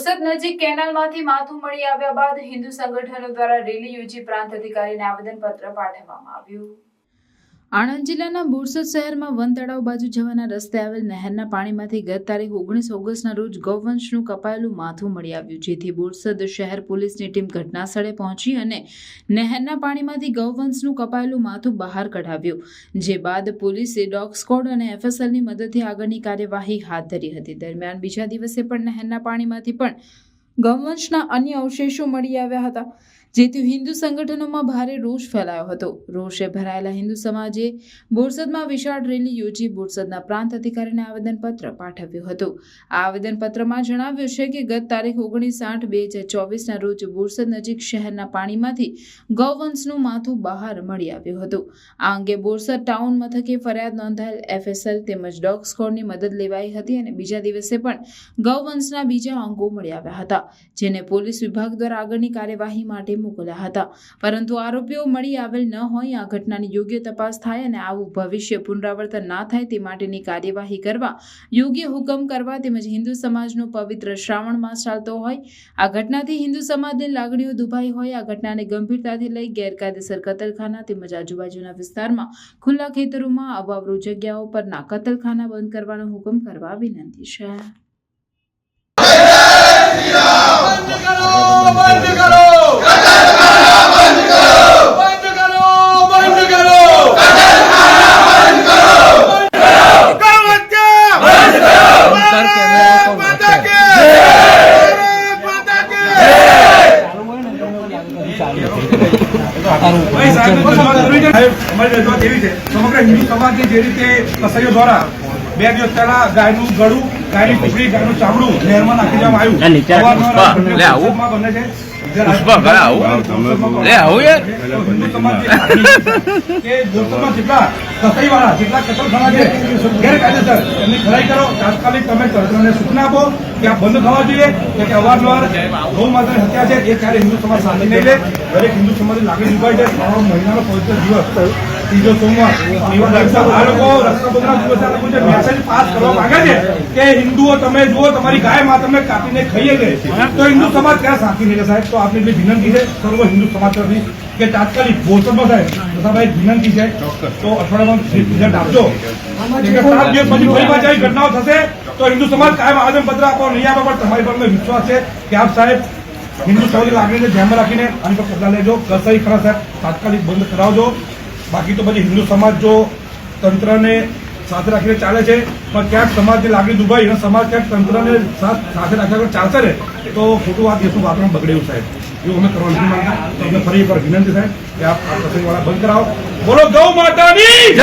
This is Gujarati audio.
બોરસદ નજીક કેનાલમાંથી માથું મળી આવ્યા બાદ હિન્દુ સંગઠનો દ્વારા રેલી યોજી પ્રાંત અધિકારીને આવેદનપત્ર પાઠવવામાં આવ્યું. આણંદ જિલ્લાના બોરસદ શહેરમાં વન તળાવ બાજુ જવાના રસ્તે આવેલ નહેરના પાણીમાંથી ગત તારીખ ઓગણીસ ઓગસ્ટના રોજ ગૌવંશનું કપાયેલું માથું મળી આવ્યું, જેથી બોરસદ શહેર પોલીસની ટીમ ઘટનાસ્થળે પહોંચી અને નહેરના પાણીમાંથી ગૌવંશનું કપાયેલું માથું બહાર કઢાવ્યું, જે બાદ પોલીસે ડોગ સ્કોડ અને એફએસએલની મદદથી આગળની કાર્યવાહી હાથ ધરી હતી. દરમિયાન બીજા દિવસે પણ નહેરના પાણીમાંથી પણ ગૌવંશના અન્ય અવશેષો મળી આવ્યા હતા. જેથી હિન્દુ સંગઠનોમાં ભારે રોષ ફેલાયો હતો. રોષે ભરાયેલા હિન્દુ સમાજે બોરસદમાં વિશાળ રેલી યોજી બોરસદના પ્રાંત અધિકારીને આવેદનપત્ર પાઠવ્યું હતું. આ આવેદનપત્રમાં જણાવ્યું છે કે ગત તારીખ ઓગણીસ આઠ બે હજાર ચોવીસના રોજ બોરસદ નજીક શહેરના પાણીમાંથી ગૌવંશનું માથું બહાર મળી આવ્યું હતું. આ અંગે બોરસદ ટાઉન મથકે ફરિયાદ નોંધાયેલ એફએસએલ તેમજ ડોગ સ્કોડની મદદ લેવાઈ હતી અને બીજા દિવસે પણ ગૌવંશના બીજા અંગો મળી આવ્યા હતા, જેને પોલીસ વિભાગ દ્વારા આગળની કાર્યવાહી માટે મોકલ્યા હતા. પરંતુ આરોપીઓ મળી આવેલ ન હોય, આ ઘટનાની યોગ્ય તપાસ થાય અને આવું ભવિષ્ય પુનરાવર્તન ના થાય તે માટેની કાર્યવાહી કરવા યોગ્ય હુકમ કરવા તેમજ હિન્દુ સમાજનો પવિત્ર શ્રાવણ માસ ચાલતો હોય. આ ઘટનાથી હિન્દુ સમાજની લાગણીઓ દુભાઈ હોય, આ ઘટનાને ગંભીરતાથી લઈ ગેરકાયદેસર કતલખાના તેમજ આજુબાજુના વિસ્તારમાં ખુલ્લા ખેતરોમાં અવાવરૂ જગ્યાઓ પરના કતલખાના બંધ કરવાનો હુકમ કરવા વિનંતી છે. બંધ કરો બંધ કરો બંધ કરો બંધ કરો ગૌ હત્યા ભારત માતા કે ભારત માતા કે ભાઈ સાહેબ રજૂઆત કરવી છે. સાહેબ, અમારી રજૂઆત એવી છે. સમગ્ર હિન્દુ સમાજની જે રીતે કસાઈઓ દ્વારા બે દિવસ પહેલા ગાયનું ગળું ગાયની ટુકડી ગાયનું ચામડું નહેરમાં નાખી દેવામાં આવ્યું. બને છે. પુષ્પા, ઘરે આવું. લે, આવું યાર. કે બોરસદમાં જેટલા કસાઈવાળા, જેટલા કતલખાના છે, ગેરકાયદેસર એમની ખરાઈ કરો તાત્કાલિક તમે તંત્રને સૂચના આપો કે આ બંધ થવા જોઈએ કે કે અવારનવાર ગૌ માતાની હત્યા છે એ ક્યારે હિન્દુ સમાજ સામે નહીં લે દરેક હિન્દુ સમાજની લાગણી દુભાઈ છે શ્રાવણ મહિનાનો પવિત્ર દિવસ હિન્દુઓ, તમે જુઓ, તમારી ગાયમાં તમે કાપીને ખાઈએ ગયે તો હિન્દુ સમાજ ક્યાં સાથી નહીં સાહેબ? તો આપની એટલી વિનંતી છે, સર્વ હિન્દુ સમાજ તરફથી કે તાત્કાલિક બોરસદમાં સાહેબ પ્રતાપભાઈ વિનંતી છે. તો અઠવાડિયામાં આપજો ઘટનાઓ થશે, તો હિન્દુ સમાજ કાયમ આજમ પત્ર આપો નહીં આપો પણ તમારી પર વિશ્વાસ છે કે આપ સાહેબ હિન્દુ સમાજની લાગણીને ધ્યાનમાં રાખીને આની પર પગલાં લેજો. કસાઈ ખરા સાહેબ, તાત્કાલિક બંધ કરાવજો. બાકી તો પછી હિન્દુ સમાજ જો તંત્રને સાથે રાખીને ચાલે છે, પણ ક્યાંક સમાજની લાગણી દુભાઈ અને સમાજ ક્યાંક તંત્રને સાથ- રાખ્યા ચાલશે ને, તો ખોટું વાત દેશનું વાતાવરણ બગડેલું સાહેબ. એવું અમે કરવા નથી માંગતા. તો અમને ફરી એક વિનંતી સાહેબ કે આપ આ કસાઈવાળા બંધ કરાવો. બોલો ગૌ માતાની! જય